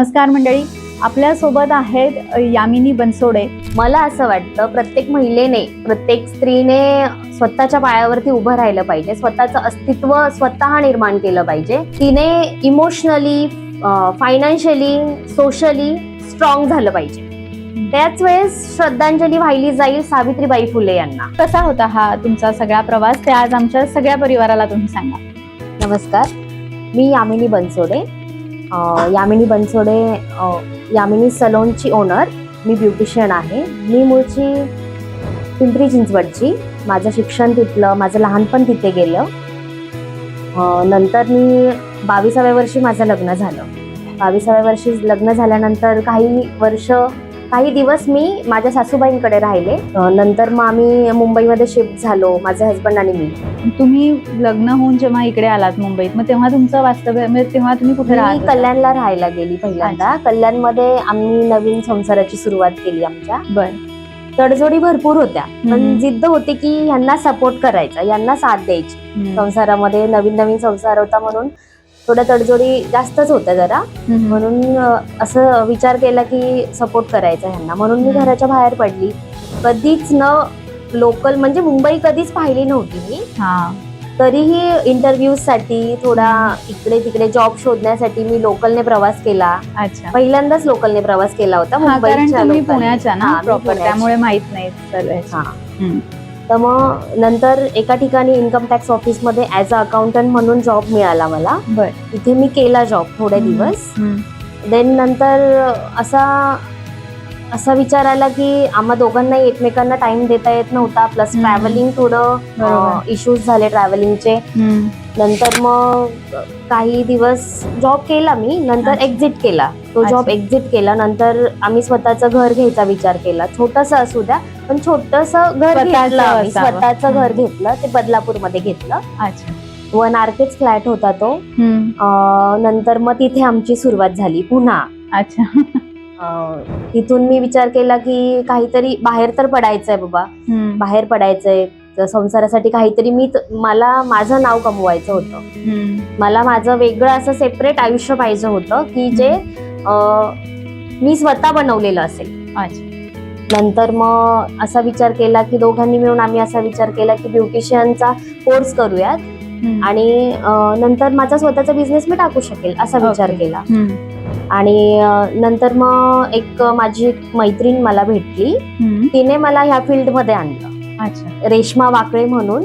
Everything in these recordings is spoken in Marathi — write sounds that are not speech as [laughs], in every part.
नमस्कार मंडळी आपल्यासोबत आहेत यामिनी बनसोडे. मला असं वाटतं प्रत्येक महिलेने प्रत्येक स्त्रीने स्वतःच्या पायावरती उभं राहिलं पाहिजे स्वतःचं अस्तित्व स्वतः निर्माण केलं पाहिजे. तिने इमोशनली फायनान्शियली सोशली स्ट्रॉंग झालं पाहिजे. त्याच वेळेस श्रद्धांजली वाहिली जाईल सावित्रीबाई फुले यांना. कसा होता हा तुमचा सगळा प्रवास? ते आज आमच्या सगळ्या परिवाराला तुम्ही सांगा. नमस्कार मी यामिनी बनसोडे. यामिनी बनसोडे यामिनी सलोनची ओनर मी ब्युटिशियन आहे. मी मूळची पिंपरी चिंचवडची. माझं शिक्षण तिथलं माझं लहानपण तिथे गेलं. नंतर मी बावीसाव्या वर्षी माझं लग्न झालं. बावीसाव्या वर्षी लग्न झाल्यानंतर काही वर्ष काही दिवस मी माझ्या सासूबाईंकडे राहिले. नंतर मग आम्ही मुंबईमध्ये शिफ्ट झालो माझे हस्बंड आणि मी. तुम्ही लग्न होऊन जेव्हा इकडे आलात मुंबईत मग तेव्हा तुमचं वास्तव्य म्हणजे तेव्हा तुम्ही कुठे मी? कल्याणला राहायला गेली पहिल्यांदा. कल्याणमध्ये आम्ही नवीन संसाराची सुरुवात केली आमच्या. बर. तडजोडी भरपूर होत्या. पण. जिद्द होती की यांना सपोर्ट करायचा यांना साथ द्यायची. संसारामध्ये नवीन नवीन संसार होता म्हणून थोड्या तडजोडी जास्तच होत्या जरा. म्हणून असं विचार केला की सपोर्ट करायचा ह्यांना. म्हणून मी. घराच्या बाहेर पडली. कधीच न लोकल म्हणजे मुंबई कधीच पाहिली नव्हती मी. तरीही इंटरव्ह्यूजसाठी थोडा इकडे तिकडे जॉब शोधण्यासाठी मी लोकलने प्रवास केला. अच्छा. पहिल्यांदाच लोकलने प्रवास केला होता मुंबईच्या. पुण्याच्या ना प्रॉपर. त्यामुळे माहीत नाही तर मग नंतर एका ठिकाणी इन्कम टॅक्स ऑफिसमध्ये ऍज अ अकाउंटंट म्हणून जॉब मिळाला मला बर तिथे मी केला जॉब थोडे. दिवस. देन नंतर असा असा विचार आला की आम्हा दोघांना एकमेकांना टाइम देता येत नव्हता प्लस हम्म. ट्रॅव्हलिंग थोडं बरोबर. इश्यूज झाले ट्रॅव्हलिंगचे. नंतर मग काही दिवस जॉब केला मी नंतर अच्छा. एक्झिट केला तो जॉब अच्छा. एक्झिट केला नंतर आम्ही स्वतःचं घर घ्यायचा विचार केला छोटस असू द्या पण छोटस घर स्वतःचं घेतलं आम्ही. असावं. स्वतःचं घर हम्म. घेतलं ते बदलापूरमध्ये घेतलं. अच्छा. वन आरकेच फ्लॅट होता तो. हम्म. अं, नंतर मग तिथे आमची सुरुवात झाली पुन्हा. अच्छा. अं, तिथून मी विचार केला की काहीतरी बाहेर तर पडायचंय बाबा. हम्म. बाहेर पडायचंय. तर संसारासाठी काहीतरी मी त- मला माझं नाव कमवायचं होतं. हम्म. मला माझं वेगळं असं सेपरेट आयुष्य पाहिजे होतं की जे अं, मी स्वतः बनवलेलं असेल. अच्छा. नंतर मग असा विचार केला की दोघांनी मिळून आम्ही असा विचार केला की ब्युटिशियनचा कोर्स करूयात. आणि नंतर माझा स्वतःचा बिझनेस मी टाकू शकेल असा विचार. केला. आणि नंतर मग एक माझी मैत्रीण मला भेटली. तिने मला ह्या फील्डमध्ये आणलं रेश्मा वाकळे म्हणून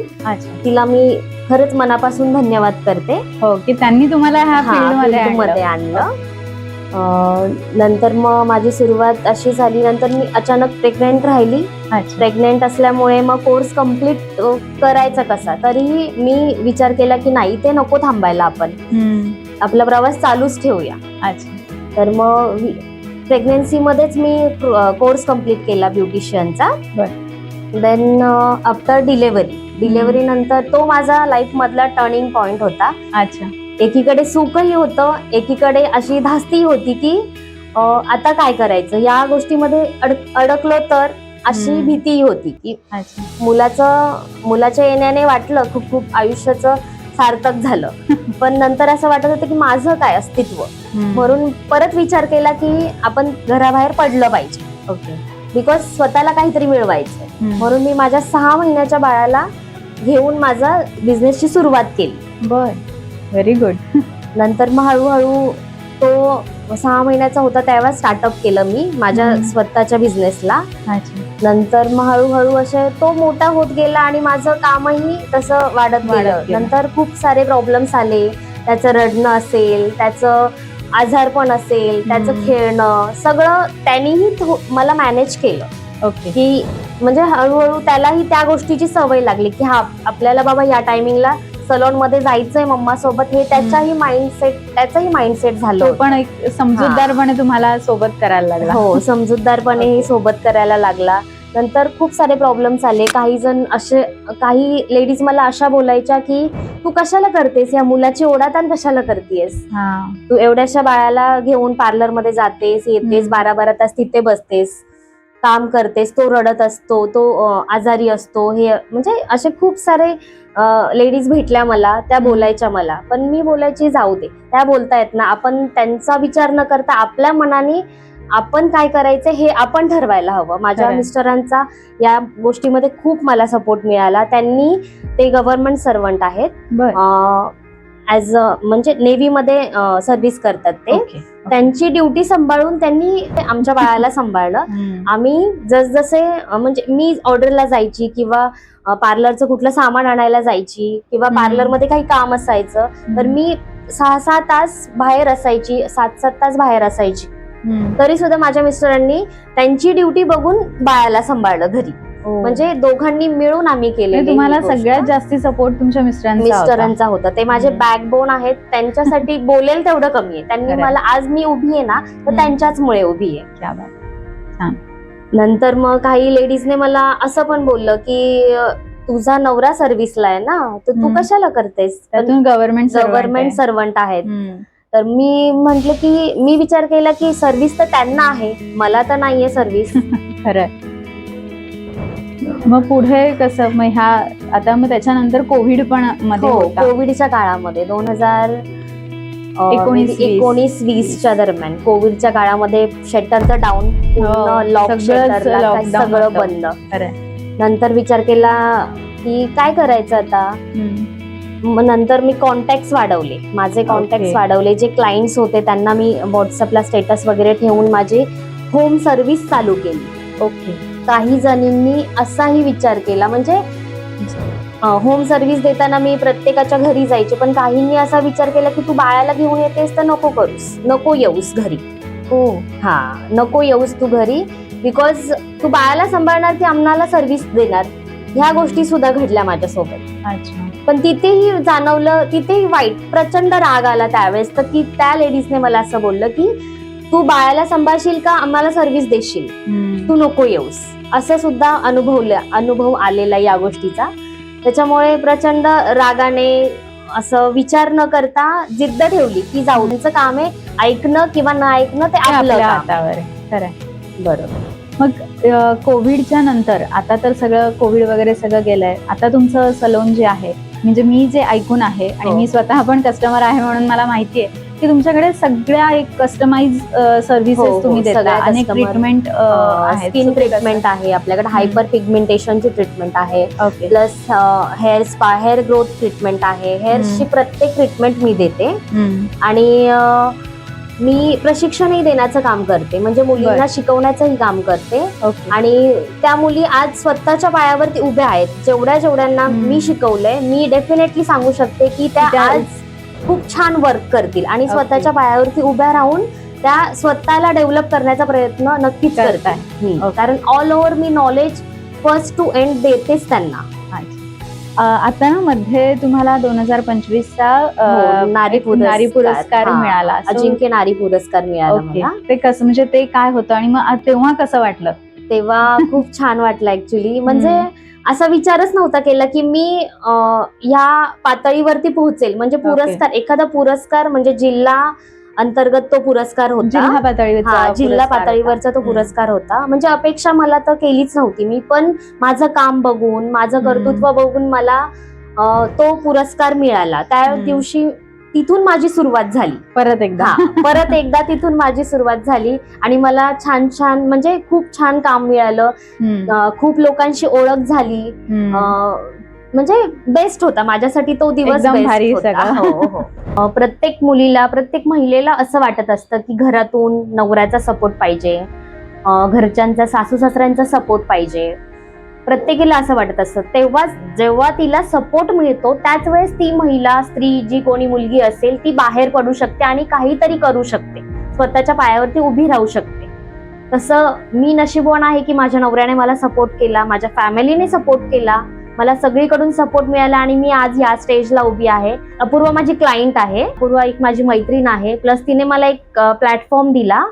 तिला मी खरंच मनापासून धन्यवाद करते हो की त्यांनी तुम्हाला ह्या हा, फील्डमध्ये field मध्ये आणलं. नंतर मग माझी सुरुवात अशी झाली नंतर मी अचानक प्रेग्नेंट राहिली. प्रेग्नेंट असल्यामुळे मग कोर्स कंप्लीट करायचा कसा? तरीही मी विचार केला की नाही ते नको थांबायला आपण. आपला प्रवास चालूच ठेवूया. अच्छा. तर मग प्रेग्नेन्सीमध्येच मी कोर्स कंप्लीट केला ब्युटिशियनचा देन आफ्टर डिलेव्हरी डिलेव्हरी नंतर तो माझा लाईफ मधला टर्निंग पॉइंट होता. अच्छा. एकीकडे सुखही होतं एकीकडे अशी धास्ती होती की आता काय करायचं? या गोष्टीमध्ये अड- अडकलो तर अशी. भीतीही होती की मुलाचं मुलाच्या येण्याने वाटलं खूप खूप आयुष्याचं सार्थक झालं. [laughs] पण नंतर असं वाटत होतं की माझं काय अस्तित्व. म्हणून परत विचार केला की आपण घराबाहेर पडलं पाहिजे. ओके. बिकॉज स्वतःला काहीतरी मिळवायचं. म्हणून मी माझ्या सहा महिन्याच्या बाळाला घेऊन माझा बिझनेसची सुरुवात केली. बर. व्हेरी गुड [laughs] नंतर मग हळूहळू तो सहा महिन्याचा होता तेव्हा स्टार्टअप केलं मी माझ्या. स्वतःच्या बिझनेसला नंतर मग हळूहळू असे तो मोठा होत गेला आणि माझं कामही तसं वाढत गेलं. नंतर खूप सारे प्रॉब्लेम्स आले. त्याचं रडणं असेल त्याचं आजारपण असेल त्याचं. खेळणं सगळं त्यांनीही मला मॅनेज केलं. ओके की म्हणजे हळूहळू त्यालाही त्या गोष्टीची सवय लागली की हा आपल्याला बाबा या टायमिंगला सलॉनमध्ये जायचंय मम्मा सोबत हे त्याच्याही माइंडसेट त्याचंही माइंडसेट झालं पण एक समजूतदारपणे तुम्हाला सोबत करायला लागला. हो समजूतदारपणे. सोबत करायला लागला. नंतर खूप सारे प्रॉब्लेम्स आले. काही जण असे काही लेडीज मला अशा बोलायच्या की तू कशाला करतेस? या मुलाची ओढाताण कशाला करतेस? तू एवढ्याशा बाळाला घेऊन पार्लरमध्ये जातेस येतेस. बारा बारा तास तिथे बसतेस. काम करतेस तो रडत असतो तो आजारी असतो हे म्हणजे असे खूप सारे लेडीज भेटल्या मला त्या बोलायच्या मला. पण मी बोलायची जाऊ दे. त्या बोलतायत ना आपण त्यांचा विचार न करता आपल्या मनाने आपण काय करायचं हे आपण ठरवायला हवं. माझ्या. मिस्टरांचा या गोष्टीमध्ये खूप मला सपोर्ट मिळाला. त्यांनी ते गव्हर्नमेंट सर्वंट आहेत. अ म्हणजे नेव्हीमध्ये सर्व्हिस करतात ते. त्यांची ड्युटी सांभाळून त्यांनी आमच्या बाळाला सांभाळलं. आम्ही जसजसे म्हणजे मी ऑर्डरला जायची किंवा पार्लरचं कुठलं सामान आणायला जायची किंवा. पार्लरमध्ये काही काम असायचं तर मी सहा सहा तास बाहेर असायची सात सात तास बाहेर असायची. तरी सुद्धा माझ्या मिस्टरांनी त्यांची ड्युटी बघून बाळाला सांभाळलं घरी. म्हणजे दोघांनी मिळून आम्ही केले तुम्हाला सगळ्यात जास्ती सपोर्ट तुमच्या मिस्टरांचा होता. ते माझे. बॅकबोन आहेत. त्यांच्यासाठी [laughs] बोलेल तेवढं कमी आहे. त्यांनी. मला आज मी उभी आहे ना तर हम्म. त्यांच्याचमुळे उभी आहे. नंतर मग काही लेडीजने मला असं पण बोललं की तुझा नवरा सर्व्हिसला आहे ना तर तू. कशाला करतेस? गव्हर्नमेंट गव्हर्नमेंट सर्वंट आहेत. तर मी म्हंटल की मी विचार केला की सर्व्हिस तर त्यांना आहे. मला तर नाहीये सर्व्हिस [laughs] खरंय. मग पुढे कसं मग ह्या आता मग त्याच्यानंतर कोविड पण मध्ये हो होता कोविडच्या काळामध्ये दोन हजार एकोणीस, वीस. एकोणीस वीसच्या दरम्यान कोविडच्या काळामध्ये शटरचं डाऊन हो, लॉक सगळंच शटरला lockdown सगळं होतं. बंद खरंय नंतर विचार केला की काय करायचं आता हम्म. मग नंतर मी कॉन्टॅक्ट वाढवले माझे कॉन्टॅक्ट. वाढवले जे क्लायंट्स होते त्यांना मी व्हॉट्सअपला स्टेटस वगैरे ठेवून माझी होम सर्व्हिस चालू केली ओके काही जणींनी असाही विचार केला. म्हणजे होम सर्व्हिस देताना मी प्रत्येकाच्या घरी जायचे पण काहींनी असा विचार केला की तू बाळाला घेऊन येतेस तर नको करूस नको येऊस घरी. हो. हा नको येऊस तू घरी बिकॉज तू बाळाला सांभाळणार की आम्हाला सर्व्हिस देणार ह्या गोष्टी सुद्धा घडल्या माझ्यासोबत. अच्छा. पण तिथेही जाणवलं तिथेही वाईट प्रचंड राग आला त्यावेळेस. तर की त्या लेडीजने मला असं बोललं की तू बाळाला सांभाळशील का? आम्हाला सर्व्हिस देशील. तू नको येऊस. असं सुद्धा अनुभवलं अनुभव आलेला या गोष्टीचा त्याच्यामुळे प्रचंड रागाने असं विचार न करता जिद्द ठेवली की जाऊ त्यांचं काम आहे ऐकणं किंवा न ऐकणं ते आपलं आपल्या काम. हातावर आहे खरंय बरोबर मग अ, कोविडच्या नंतर आता तर सगळं कोविड वगैरे सगळं गेलंय आता तुमचं सलोन जे आहे म्हणजे मी जे ऐकून आहे आणि हो. मी स्वतः पण कस्टमर आहे म्हणून मला माहिती आहे की तुमच्याकडे सगळ्या एक कस्टमाइज हो, सर्व्हिसेस हो, तुम्ही देता. अनेक customer, ट्रीटमेंट स्किन ट्रीटमेंट आहे. आपल्याकडे हायपर पिगमेंटेशनची ट्रीटमेंट आहे. Plus hair spa hair growth treatment आहे. हेअर्सची प्रत्येक ट्रीटमेंट मी देते. आणि मी प्रशिक्षणही देण्याचं काम करते. म्हणजे मुलींना. शिकवण्याचंही काम करते. आणि त्या मुली आज स्वतःच्या पायावरती उभ्या आहेत. जेवढ्या जेवढ्यांना. मी शिकवलंय मी डेफिनेटली सांगू शकते की त्या- आज खूप छान वर्क करतील. आणि. स्वतःच्या पायावरती उभ्या राहून त्या स्वतःला डेव्हलप करण्याचा प्रयत्न नक्कीच हम्म. Okay. कारण ऑल ओव्हर मी नॉलेज फर्स्ट टू एंड देतेच त्यांना. आता ना मध्ये तुम्हाला दोन हजार पंचवीसचा हो, नारी नारी पुरस्कार मिळाला. अजिंक्य नारी पुरस्कार मिळाला ते कसं म्हणजे ते काय होतं आणि मग तेव्हा कसं वाटलं? तेव्हा खूप छान वाटलं ऍक्च्युली म्हणजे. असा विचारच नव्हता केला की मी ह्या पातळीवरती पोहोचेल म्हणजे. पुरस्कार एखादा पुरस्कार म्हणजे जिल्हा अंतर्गत तो पुरस्कार होता जिल्हा पातळीवरचा जिल्हा पुरस्कार पातळीवरचा तो. पुरस्कार होता म्हणजे अपेक्षा मला तर केलीच नव्हती मी पण माझं काम बघून माझं. कर्तृत्व बघून मला तो पुरस्कार मिळाला त्या. दिवशी तिथून माझी सुरुवात झाली. परत एकदा. परत एकदा तिथून माझी सुरुवात झाली आणि मला छान छान म्हणजे खूप छान काम मिळालं. खूप लोकांशी ओळख झाली. म्हणजे बेस्ट होता. माझ्यासाठी तो दिवस भारी होता. हो, हो. प्रत्येक मुलीला प्रत्येक महिलेला असं वाटत असतं की घरातून नवऱ्याचा सपोर्ट पाहिजे. घरच्यांचा सासू सासऱ्यांचा सपोर्ट पाहिजे. प्रत्येकीला असं वाटत असतं. तेव्हा जेव्हा तिला सपोर्ट मिळतो त्याच वेळेस ती महिला स्त्री जी कोणी मुलगी असेल ती बाहेर पडू शकते आणि काहीतरी करू शकते. स्वतःच्या पायावरती उभी राहू शकते. तसं मी नशीबवान आहे की माझ्या नवऱ्याने मला सपोर्ट केला माझ्या फॅमिलीने सपोर्ट केला मला सगळीकडून सपोर्ट मिळाला आणि मी आज या स्टेजला उभी आहे. अपूर्व माझी क्लायंट आहे अपूर्व एक माझी मैत्रीण आहे प्लस तिने मला एक प्लॅटफॉर्म दिला.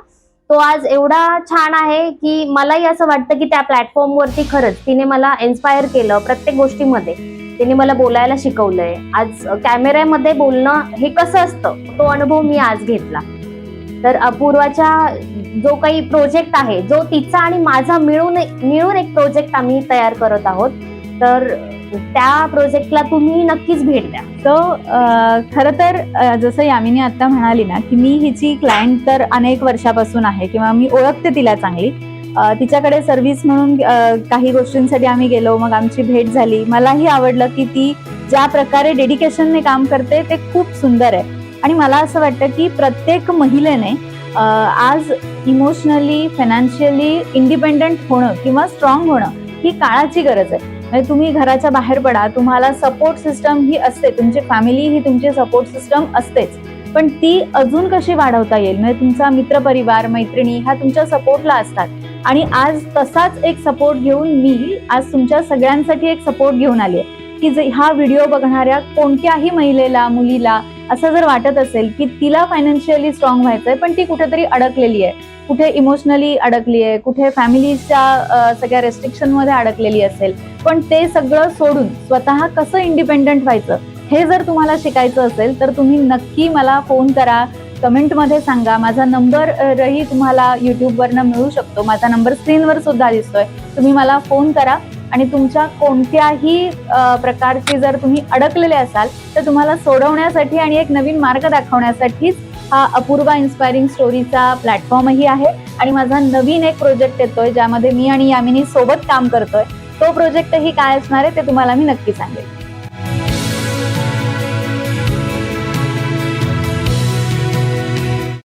तो आज एवढा छान आहे की मलाही असं वाटतं की त्या प्लॅटफॉर्मवरती खरंच तिने मला इन्स्पायर केलं प्रत्येक गोष्टीमध्ये. तिने मला बोलायला शिकवलंय. आज कॅमेऱ्यामध्ये बोलणं हे कसं असतं तो अनुभव मी आज घेतला. तर अपूर्वाच्या जो काही प्रोजेक्ट आहे जो तिचा आणि माझा मिळून मिळून एक प्रोजेक्ट आम्ही तयार करत आहोत. तर त्या प्रोजेक्टला तुम्ही नक्कीच भेट द्या. सो खरं तर जसं यामिनी आता म्हणाली ना की मी हिची क्लायंट तर अनेक वर्षापासून आहे किंवा मी ओळखते तिला चांगली. तिच्याकडे सर्व्हिस म्हणून काही गोष्टींसाठी आम्ही गेलो मग आमची भेट झाली. मलाही आवडलं की ती ज्या प्रकारे डेडिकेशनने काम करते ते खूप सुंदर आहे. आणि मला असं वाटतं की प्रत्येक महिलेने आज इमोशनली फायनान्शियली इंडिपेंडंट होणं किंवा स्ट्रॉंग होणं ही काळाची गरज आहे. म्हणजे तुम्ही घराच्या बाहेर पडा. तुम्हाला सपोर्ट सिस्टम ही असते. तुमची फॅमिली ही तुमची सपोर्ट सिस्टम असतेच. पण ती अजून कशी वाढवता येईल? म्हणजे तुमचा मित्रपरिवार मैत्रिणी ह्या तुमच्या सपोर्टला असतात. आणि आज तसाच एक सपोर्ट घेऊन मी आज तुमच्या सगळ्यांसाठी एक सपोर्ट घेऊन आली आहे. की जे हा व्हिडिओ बघणाऱ्या कोणत्याही महिलेला मुलीला असं जर वाटत असेल की तिला फायनान्शियली स्ट्रॉंग व्हायचंय पण ती कुठेतरी अडकलेली आहे. कुठे इमोशनली अडकली आहे कुठे फॅमिलीच्या सगळ्या रेस्ट्रिक्शनमध्ये अडकलेली असेल. पण ते सगळं सोडून स्वतः कसं इंडिपेंडंट व्हायचं हे जर तुम्हाला शिकायचं असेल तर तुम्ही नक्की मला फोन करा. कमेंटमध्ये सांगा. माझा नंबर रही तुम्हाला युट्यूबवरनं मिळू शकतो. माझा नंबर स्क्रीनवर सुद्धा दिसतोय. तुम्ही मला फोन करा. आणि तुमच्या कोणत्याही प्रकारची जर तुम्ही अडकलेले असाल तर तुम्हाला सोडवण्यासाठी आणि एक नवीन मार्ग दाखवण्यासाठीच हा अपूर्वा इन्स्पायरिंग स्टोरीचा प्लॅटफॉर्मही आहे. आणि माझा नवीन एक प्रोजेक्ट येतोय ज्यामध्ये मी आणि यामिनी सोबत काम करतोय. तो प्रोजेक्टही काय असणार आहे ते तुम्हाला मी नक्की सांगेल